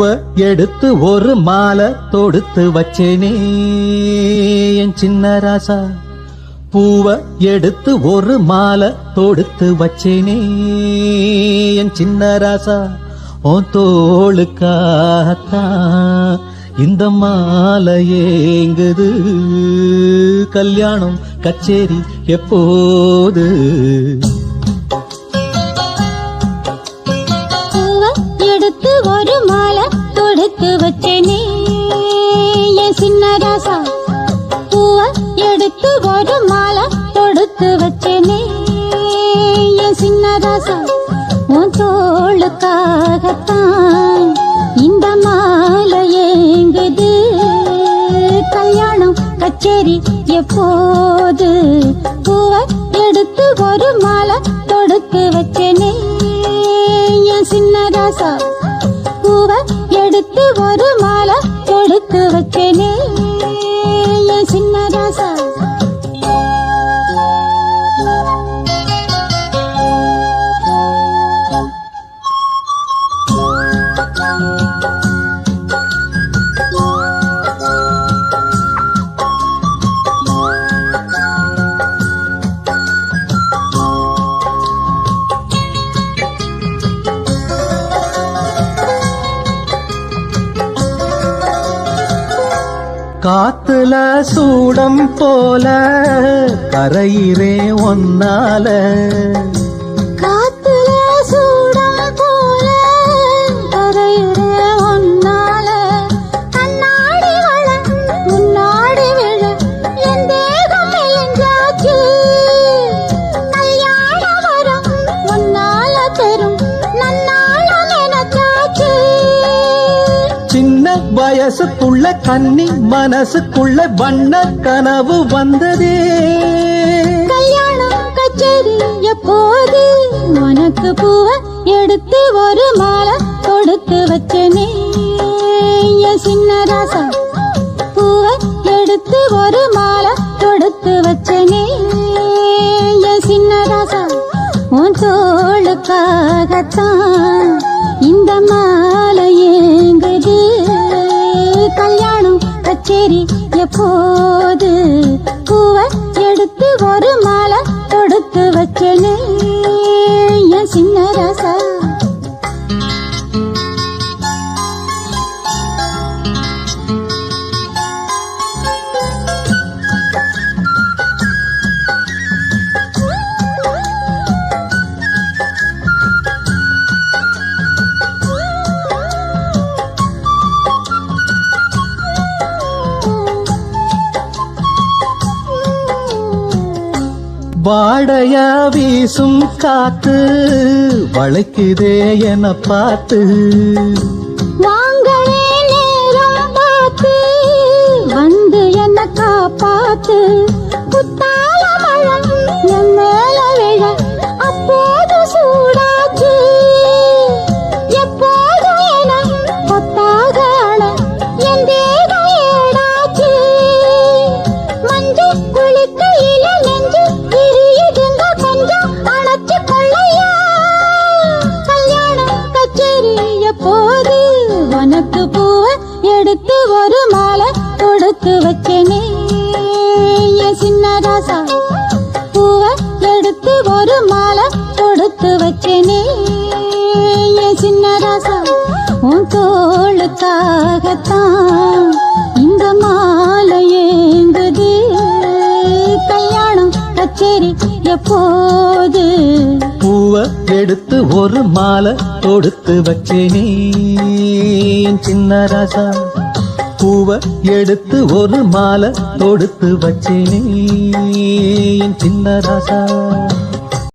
பூவ எடுத்து ஒரு மாலை தொடுத்து வச்சேனே என் சின்ன ராசா. பூவ எடுத்து ஒரு மாலை தொடுத்து வச்சேனே என் சின்ன ராசா. ஓ தோளுக்காகத்தான் இந்த மாலை ஏங்குது. கல்யாணம் கச்சேரி எப்போது? தொடுத்து சின்ன ராசா பூவ எடுத்து ஒரு மாலை தொடுத்து வச்சேனே என் சின்ன ராசா உன் தோளுக்காகத்தான் இந்த மாலை ஏங்குது. கல்யாணம் கச்சேரி எப்போது? பூவ எடுத்து ஒரு மாலை தொடுத்து என் சின்ன ராசா பூவ எடுத்து ஒரு மாலை கொடுத்து வச்சேனே. காத்துல சூடம் போல கரையிறே ஒன்னால காத்து மனசுக்குள்ள கன்னி மனசுக்குள்ள வண்ண கனவு வந்ததே. கல்யாணம் கச்சேரி எப்போது? உனக்கு பூவ எடுத்து ஒரு மாலை கொடுத்து வச்சனே. சின்ன ராசா பூவ எடுத்து ஒரு மாலை கொடுத்து வச்சனே. சின்ன ராசா உன் தோளுக்காகத்தான் கல்யாணம் கச்சேரி எப்போது? பூவை எடுத்து ஒரு வாடையா வீசும் காத்து வளைக்குதே என பார்த்து. வாங்களே நேரம் பார்த்து வந்து என்ன காப்பாத்து? கச்சேரி உனக்கு பூவ எடுத்து ஒரு மாலை கொடுத்து வச்சேனே. சின்ன ராசா பூவ எடுத்து ஒரு மாலை கொடுத்து வச்சேனே. சின்ன ராசா உன் தோளுக்காகத்தான் இந்த மாலை ஏங்குது. கல்யாணம் கச்சேரி எப்போது பூவ எடுத்து ஒரு மாலை தொடுத்து வச்சேனே. சின்ன ராசா பூவ எடுத்து ஒரு மாலை தொடுத்து வச்சேனே. சின்ன ராசா